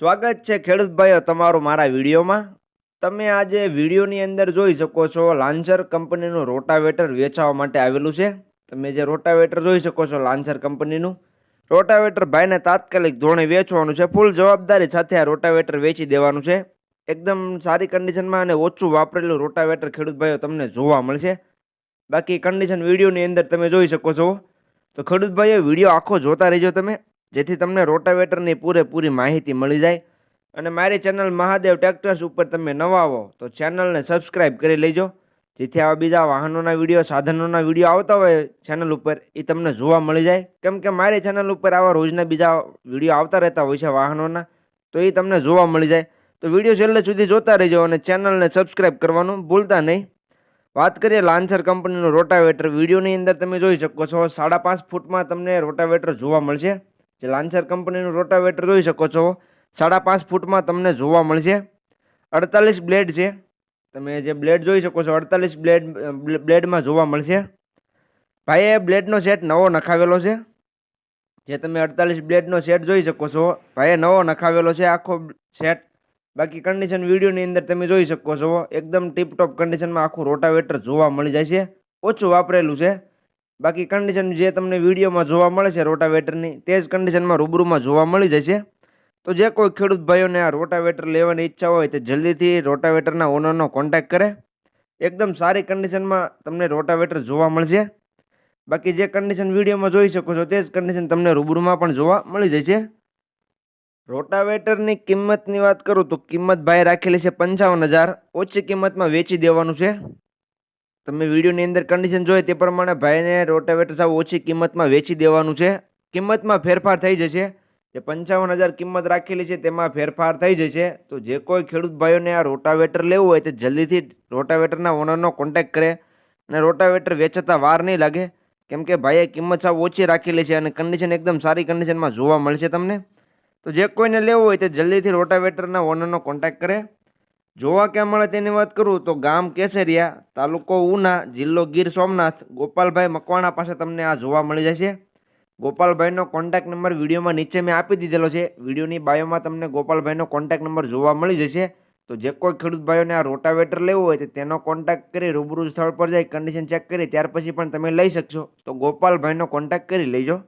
સ્વાગત છે ખેડૂત ભાઈઓ તમારું મારા વિડીયોમાં. તમે આજે વિડીયોની અંદર જોઈ શકો છો લાન્સર કંપનીનું રોટાવેટર વેચાવા માટે આવેલું છે. તમે જે રોટાવેટર જોઈ શકો છો લાન્સર કંપનીનું. રોટાવેટર ભાઈને તાત્કાલિક ધોરણે વેચવાનું છે. ફૂલ જવાબદારી સાથે આ રોટાવેટર વેચી દેવાનું છે. એકદમ સારી કન્ડિશનમાં અને ઓછું વાપરેલું રોટાવેટર ખેડૂત ભાઈઓ તમને જોવા મળશે. બાકી કન્ડિશન વિડીયોની અંદર તમે જોઈ શકો છો. તો ખેડૂત ભાઈઓ, વીડિયો આખો જોતા રહેજો તમે. જેથી તમને રોટાવેટરની પૂરેપૂરી માહિતી મળી જાય. અને મારી ચેનલ મહાદેવ ટ્રેક્ટર્સ ઉપર તમે નવા આવો તો ચેનલને સબસ્ક્રાઈબ કરી લેજો. જેથી આવા બીજા વાહનોના વીડિયો, સાધનોના વીડિયો આવતા હોય ચેનલ ઉપર એ તમને જોવા મળી જાય. કેમ કે મારી ચેનલ ઉપર આવા રોજના બીજા વીડિયો આવતા રહેતા હોય છે વાહનોના, તો એ તમને જોવા મળી જાય. તો વીડિયો છેલ્લે સુધી જોતા રહેજો અને ચેનલને સબસ્ક્રાઈબ કરવાનું ભૂલતા નહીં. વાત કરીએ લાન્સર કંપનીનું રોટાવેટર. વિડીયોની અંદર તમે જોઈ શકો છો, સાડા પાંચ ફૂટમાં તમને રોટાવેટર જોવા મળશે. જે લાન્સર કંપનીનું રોટાવેટર જોઈ શકો છો. સાડા પાંચ ફૂટમાં તમને જોવા મળશે. અડતાલીસ બ્લેડ છે. તમે જે બ્લેડ જોઈ શકો છો, અડતાલીસ બ્લેડ બ્લેડમાં જોવા મળશે. ભાઈએ બ્લેડનો સેટ નવો નખાવેલો છે. જે તમે અડતાલીસ બ્લેડનો સેટ જોઈ શકો છો, ભાઈએ નવો નખાવેલો છે આખો સેટ. બાકી કન્ડિશન વિડીયોની અંદર તમે જોઈ શકો છો, એકદમ ટીપટોપ કન્ડિશનમાં આખું રોટાવેટર જોવા મળી જાય છે. ઓછું વાપરેલું છે. બાકી કન્ડિશન જે તમને વિડીયોમાં જોવા મળે છે રોટાવેટરની તે જ કન્ડિશનમાં રૂબરૂમાં જોવા મળી જશે. તો જે કોઈ ખેડૂત ભાઈઓને આ રોટાવેટર લેવાની ઈચ્છા હોય તે જલ્દીથી રોટાવેટરના ઓનરનો કોન્ટેક્ટ કરે. એકદમ સારી કન્ડિશનમાં તમને રોટાવેટર જોવા મળશે. બાકી જે કન્ડિશન વિડીયોમાં જોઈ શકો છો તે જ કન્ડિશન તમને રૂબરૂમાં પણ જોવા મળી જશે. રોટાવેટરની કિંમતની વાત કરું તો કિંમત ભાઈ રાખેલી છે પંચાવન હજાર, ઓછી કિંમતમાં વેચી દેવાનું છે. તમે વિડીયોની અંદર કન્ડિશન જોઈએ તે પ્રમાણે ભાઈને રોટાવેટર સાવ ઓછી કિંમતમાં વેચી દેવાનું છે. કિંમતમાં ફેરફાર થઈ જશે. જે પંચાવન હજાર કિંમત રાખેલી છે, તેમાં ફેરફાર થઈ જશે. તો જે કોઈ ખેડૂત ભાઈઓને આ રોટાવેટર લેવું હોય તે જલ્દીથી રોટાવેટરના ઓનરનો કોન્ટેક્ટ કરે અને રોટાવેટર વેચતા વાર નહીં લાગે. કેમ કે ભાઈએ કિંમત સાવ ઓછી રાખેલી છે અને કન્ડિશન એકદમ સારી કન્ડિશનમાં જોવા મળશે તમને. તો જે કોઈને લેવું હોય તે જલ્દીથી રોટાવેટરના ઓનરનો કોન્ટેક્ટ કરે. જોવા ક્યાં મળે તેની વાત કરું તો ગામ કેસરિયા, તાલુકો ઉના, જિલ્લો ગીર સોમનાથ. ગોપાલભાઈ મકવાણા પાસે તમને આ જોવા મળી જશે. ગોપાલભાઈનો કોન્ટેક નંબર વિડીયોમાં નીચે મેં આપી દીધેલો છે. વિડીયોની બાયોમાં તમને ગોપાલભાઈનો કોન્ટેક્ટ નંબર જોવા મળી જશે. તો જે કોઈ ખેડૂત ભાઈઓને આ રોટાવેટર લેવું હોય તેનો કોન્ટેક્ટ કરી રૂબરૂ સ્થળ પર જઈ કન્ડિશન ચેક કરી, ત્યાર પછી પણ તમે લઈ શકશો. તો ગોપાલભાઈનો કોન્ટેક કરી લેજો.